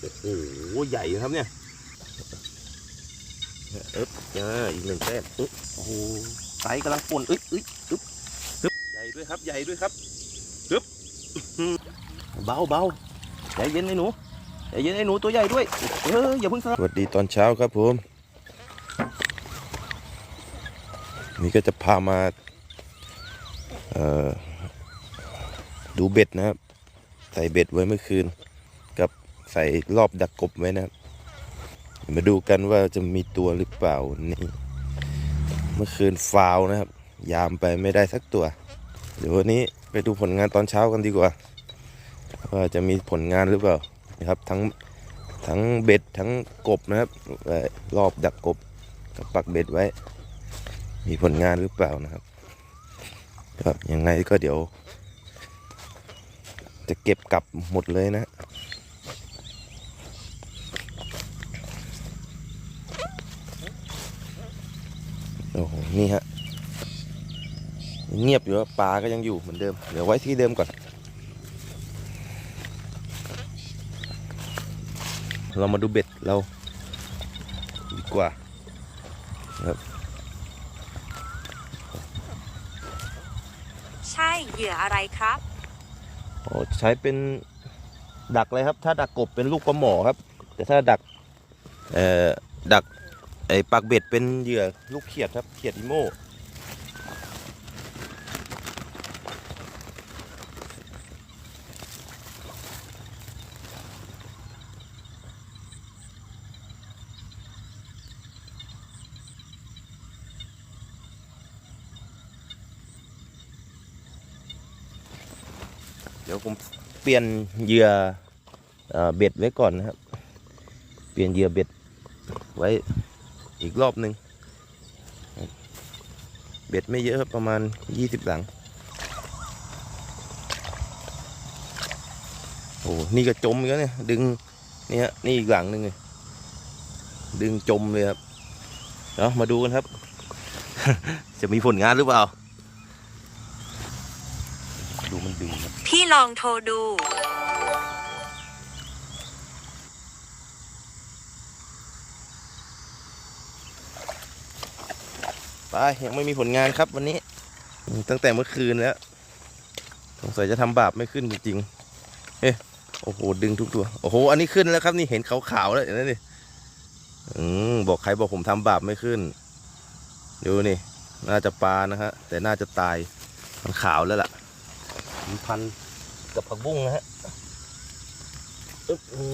โอ้โหใหญ่ครับเนี่ยเอ๊บอ่าอีกหนึ่งแต้มโอ้โหไซส์กำลังปนอึ๊บอึ๊บอึ๊บอึ๊บใหญ่ด้วยครับใหญ่ด้วยครับอึ๊บเบาเบาใจเย็นไอ้หนูใจเย็นไอ้หนูตัวใหญ่ด้วยเอออย่าเพิ่งสวัสดีตอนเช้าครับผมนี่ก็จะพามาดูเบ็ดนะครับ ใส่เบ็ดไว้เมื่อคืน ใส่รอบดักกบไว้นะครับมาดูกันว่าจะมีตัวหรือเปล่านี่เมื่อคืนฟาวนะครับ ยามไปไม่ได้สักตัว เดี๋ยววันนี้ไปดูผลงานตอนเช้ากันดีกว่าว่าจะมีผลงานหรือเปล่านะครับ ทั้งทั้งเบ็ดทั้งกบนะครับรอบดักกบกับปักเบ็ดไว้ มีผลงานหรือเปล่านะครับครับยังไงก็เดี๋ยว จะเก็บกลับหมดเลยนะ โอ้โห นี่ฮะ เงียบอยู่ว่าปลาก็ยังอยู่เหมือนเดิม เดี๋ยวไว้ที่เดิมก่อน เรามาดูเบ็ดเรา ดีกว่าใช่เหยื่ออะไรครับ โอ้ใช้เป็นดักเลยครับ ถ้าดักกบเป็นลูกปลาหมอครับ แต่ถ้าดัก เอ่อ ดัก ไอ้ปากเบ็ดเป็นเหยื่อลูกเขียดครับ เขียดอีโม่เดี๋ยวผมเปลี่ยนเหยื่อเอ่อเบ็ดไว้ก่อนนะครับ เปลี่ยนเหยื่อเบ็ดไว้ อีกรอบหนึ่งเบ็ดไม่เยอะครับประมาณยี่สิบหลัง โอ้นี่ก็จมแล้วเนี่ย ดึงนี่ฮะนี่อีกหลังหนึ่งเลยดึงจมเลยครับเนาะมาดูกันครับ จะมีผลงานหรือเปล่า ดูมันดึงครับ พี่ลองโทรดู ไปยังไม่มีผลงานครับวันนี้ ตั้งแต่เมื่อคืนแล้ว สงสัยจะทำบาปไม่ขึ้นจริงๆเอ๊ะโอ้โหดึงทุกตัว โอ้โห อันนี้ขึ้นแล้วครับนี่เห็นขาวๆแล้วเห็นไหมนี่อืมบอกใครบอกผมทำบาปไม่ขึ้นดูนี่ น่าจะปลานะฮะแต่น่าจะตายมันขาวแล้วล่ะมันพันกับผักบุ้งนะฮะอึ๊บโอ้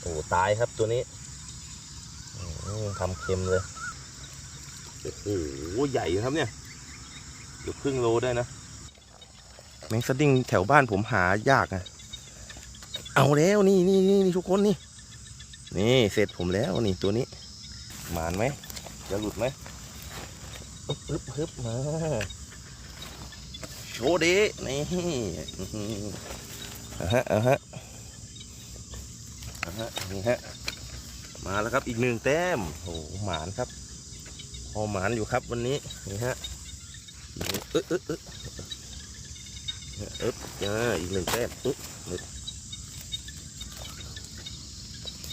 โหตายครับตัวนี้ทำเค็มเลย โอ้โหใหญ่ครับเนี่ยเกือบครึ่งโลได้นะ แมงสดิ้งแถวบ้านผมหายากอะเอาแล้วนี่นี่นี่ทุกคนนี่ นี่เสร็จผมแล้วนี่ตัวนี้หมานไหมจะหลุดไหมอึ๊บฮึบมาโชว์ดินี่อะฮะอะฮะอะฮะนี่ฮะมาแล้วครับอีกหนึ่งแต้มโอ้หมานครับ พอหมานอยู่ครับวันนี้นี่ฮะอึ๊บอึ๊บอึ๊บอึ๊บอ่าอีกหนึ่งแต้มอึ๊บหนึ่ง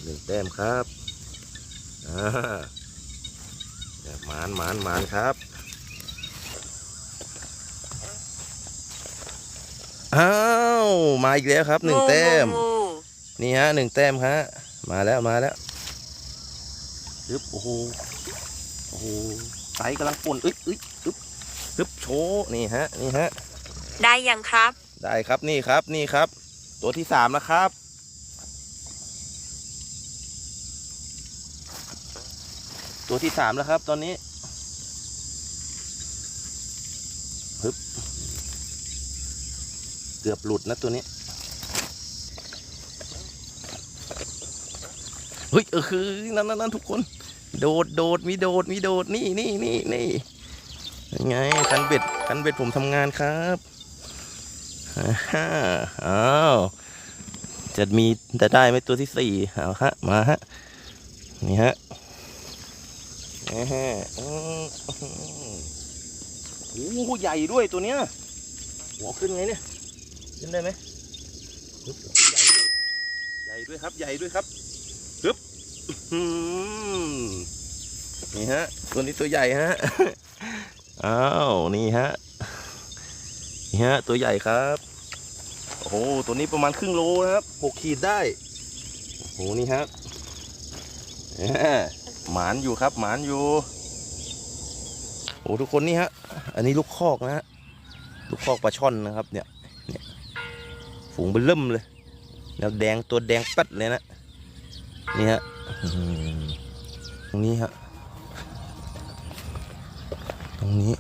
หนึ่งแต้มครับอ่าหมานหมานหมานครับอ้าวมาอีกแล้วครับหนึ่งแต้มนี่ฮะหนึ่งแต้มฮะมาแล้วมาแล้วอึ๊บโอ้โห โอ้โหไซส์กำลังป่นอึ๊บอึ๊บอึ๊บอึ๊บโชว์นี่ฮะนี่ฮะได้ยังครับ ได้ครับนี่ครับนี่ครับ ตัวที่สามแล้วครับ ตัวที่สามแล้วครับ ตอนนี้ฮึบเกือบหลุดนะตัวนี้เฮ้ยเออคือนั่นนั่นนั่นทุกคน โดดโดดมีโดดมีโดดนี่นี่นี่นี่ยังไงคันเบ็ดคันเบ็ดผมทำงานครับฮ่าอ้าวจะมีจะได้ไหมตัวที่สี่เอาฮะมาฮะนี่ฮะอ่าฮะโอ้โหใหญ่ด้วยตัวเนี้ยหัวขึ้นไงเนี่ยขึ้นได้ไหมใหญ่ด้วยใหญ่ด้วยครับใหญ่ด้วยครับฮึบ นี่ฮะ ตัวนี้ตัวใหญ่ฮะ อ้าว นี่ฮะ นี่ฮะ ตัวใหญ่ครับ โอ้โห ตัวนี้ประมาณครึ่งโลนะครับหกขีดได้ โอ้โห นี่ฮะแหม่หมานอยู่ครับ หมานอยู่ โอ้ทุกคนนี่ฮะ อันนี้ลูกคอกนะฮะ ลูกคอกปลาช่อนนะครับ เนี่ย เนี่ย ฝูงเบลเริ่มเลย แล้วแดงตัวแดงปัดเลยนะ นี่ฮะตรงนี้ฮะ นี้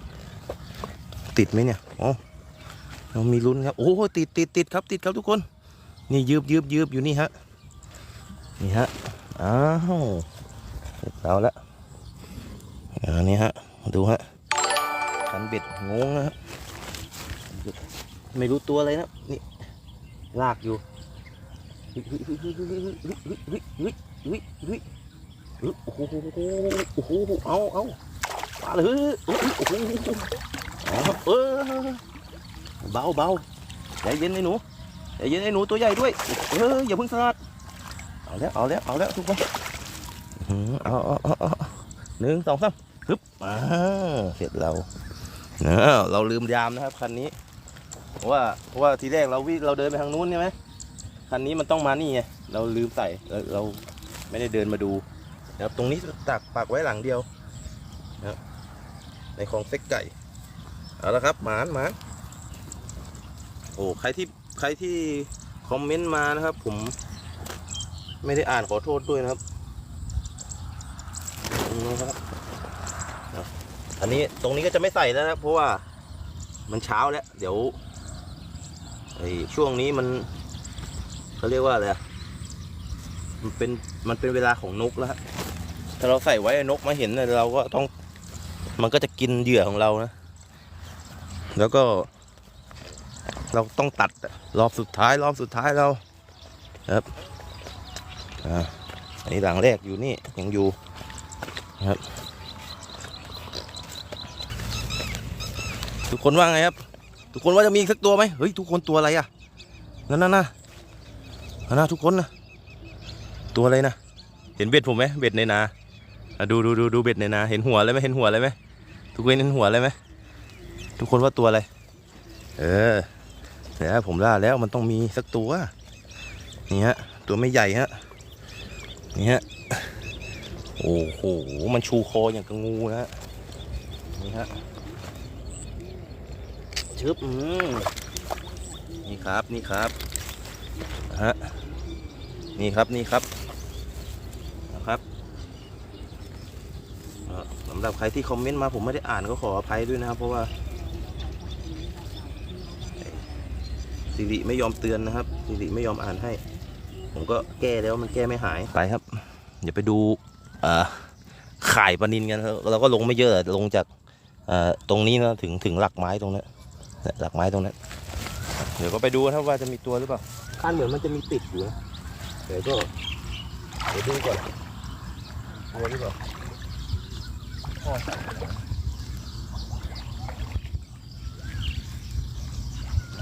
ติดไหมเนี่ยอ๋อเรามีลุ้นครับ โอ้ติดติดติดครับ ติดครับทุกคน นี่ยืบยืบยืบอยู่นี่ฮะ นี่ฮะ อ้าวเสร็จแล้วะอันนี้ฮะ ดูฮะขันเบ็ดงงนะฮะไม่รู้ตัวอะไรนะ นี่ลากอยู่โอ้โหเอาเอาาเลยเออาครับเบาเบาใจเย็นไอ้หนูใจเย็นไอ้หนูตัวใหญ่ด้วยเอออย่าเพิ่งสลัดเอาแล้วเอาแล้วเอาแล้วทุกคนอื้อหือเอาเอาเอาเอาหนึ่งสองสามฮึบอ่าเสร็จเราเออเราลืมยามนะครับคันนี้ว่าเพราะว่าทีแรกเราวิเราเดินไปทางนู้นใช่ไหมคันนี้มันต้องมานี่ไงเราลืมใส่เราไม่ได้เดินมาดูนะครับตรงนี้ตักปักไว้หลังเดียว ในคลองเซ็กไก่เอาละครับหมานหมานโอ้ใครที่ใครที่คอมเมนต์มานะครับ ผม ไม่ได้อ่านขอโทษด้วยนะครับนะครับครับอันนี้ตรงนี้ก็จะไม่ใส่แล้วนะครับเพราะว่ามันเช้าแล้ว เดี๋ยวไอ้ช่วงนี้มันเขาเรียกว่าอะไรมันเป็นมันเป็นเวลาของนกแล้วถ้าเราใส่ไว้นกมาเห็นเนี่ยเราก็ต้อง มันก็จะกินเหยื่อของเรานะ แล้วก็ เราต้องตัดรอบสุดท้ายรอบสุดท้ายเราครับอ่าอันนี้หลังแรกอยู่นี่ยังอยู่ครับทุกคนว่าไงครับ ทุกคนว่าจะมีอีกสักตัวไหมเฮ้ยทุกคนตัวอะไรอะนั่นน่ะนะนั่นนะทุกคนนะตัวอะไรนะเห็นเบ็ดผมไหมเบ็ดในนาอะดูดูดูดูเบ็ดในนา เห็นหัวเลยไหมเห็นหัวเลยไหม ทุกคนเห็นหัวเลยไหมทุกคนว่าตัวอะไร เออเนี่ยผมล่าแล้วมันต้องมีสักตัวนี่ฮะตัวไม่ใหญ่ฮะนี่ฮะโอ้โหมันชูคออย่างกับงูนะฮะนี่ฮะชึบอืมนี่ครับนี่ครับฮะนี่ครับนี่ครับเอ่อสำหรับใครที่คอมเมนต์มาผมไม่ได้อ่านก็ขออภัยด้วยนะครับ เพราะว่าสิริไม่ยอมเตือนนะครับสิริไม่ยอมอ่านให้ ผมก็แก้แล้วมันแก้ไม่หายไปครับ เดี๋ยวไปดูเอ่อข่ายปลานินกันครับเราก็ลงไม่เยอะลงจากเอ่อตรงนี้นะถึงถึงหลักไม้ตรงนั้นเนี่ยหลักไม้ตรงนั้นเดี๋ยวก็ไปดูนะครับว่าจะมีตัวหรือเปล่าข้านเหมือนมันจะมีติดอยู่นะเดี๋ยวก็เดี๋ยวดูก่อนตัวหรือเปล่า พ่อใส่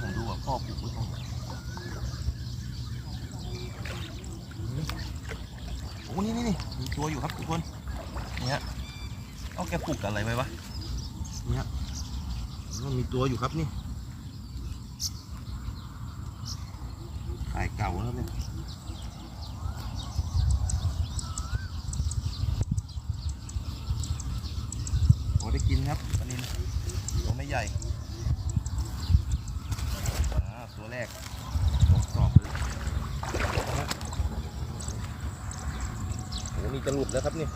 ผมดูว่าพ่อปลูกไว้ตรงไหนโอ้นี่นี่นี่มีตัวอยู่ครับทุกคนเนี่ฮะเอาแกปลูกอะไรไว้วะเนี่ฮะมันมีตัวอยู่ครับนี่ขายเก่าแล้วเนี่ยพอได้ กินครับปลานินตัวไม่ใหญ่ตัวแรกกรอบเลยโอ้นี่จะหลุดแล้วครับนี่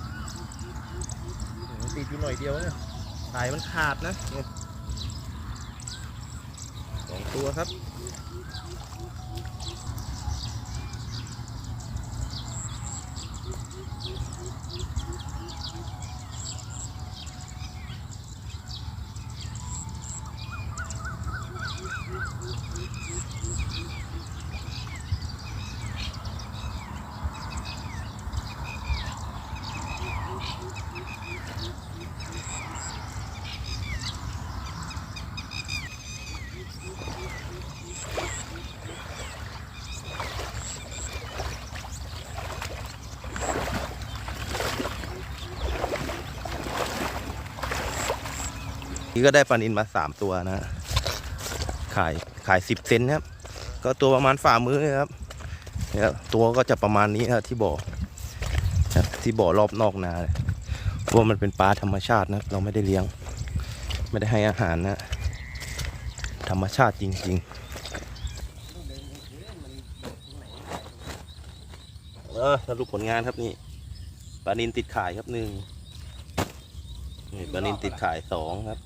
ตีอยู่หน่อยเดียวเนี่ยสายมันขาดนะสองตัวครับ นี่ก็ได้ปลานินมาสามตัวนะ ขายขายสิบเซนครับ ก็ตัวประมาณฝ่ามือครับเนี่ยตัวก็จะประมาณนี้นะครับที่บ่อครับที่บ่อรอบนอกนาเลยพราะว่ามันเป็นปลาธรรมชาตินะ เราไม่ได้เลี้ยง ไม่ได้ให้อาหารนะ ธรรมชาติจริง ๆ เออสรุปผลงานครับนี่ปลานินติดข่ายครับหนึ่งนี่ปลานินติดข่ายสองครับ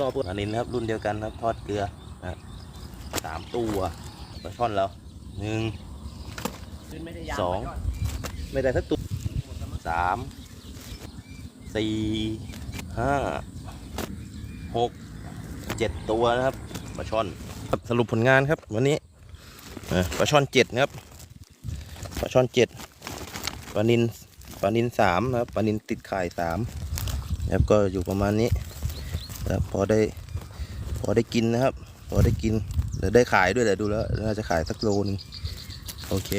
รอบปลานินครับรุ่นเดียวกันครับทอดเกลือนะครับสามตัวปลาช่อนแล้วหนึ่งสองไม่ได้สักตัวสามสี่ห้าหกเจ็ดตัวนะครับปลาช่อนครับสรุปผลงานครับวันนี้เอ่อปลาช่อนเจ็ดนะครับปลาช่อนเจ็ดปลานินปลานินสามนะครับปลานินติดข่ายสามนะครับก็อยู่ประมาณนี้ นะครับพอได้พอได้กินนะครับ พอได้กินเดี๋ยวได้ขายด้วยแหละดูแล้วน่าจะขายสักโลนึงโอเค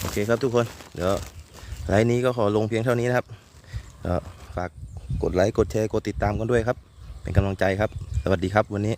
โอเคครับทุกคน เดี๋ยวไลน์นี้ก็ขอลงเพียงเท่านี้นะครับก็ฝากกดไลค์กดแชร์กดติดตามกันด้วยครับ เป็นกำลังใจครับ สวัสดีครับวันนี้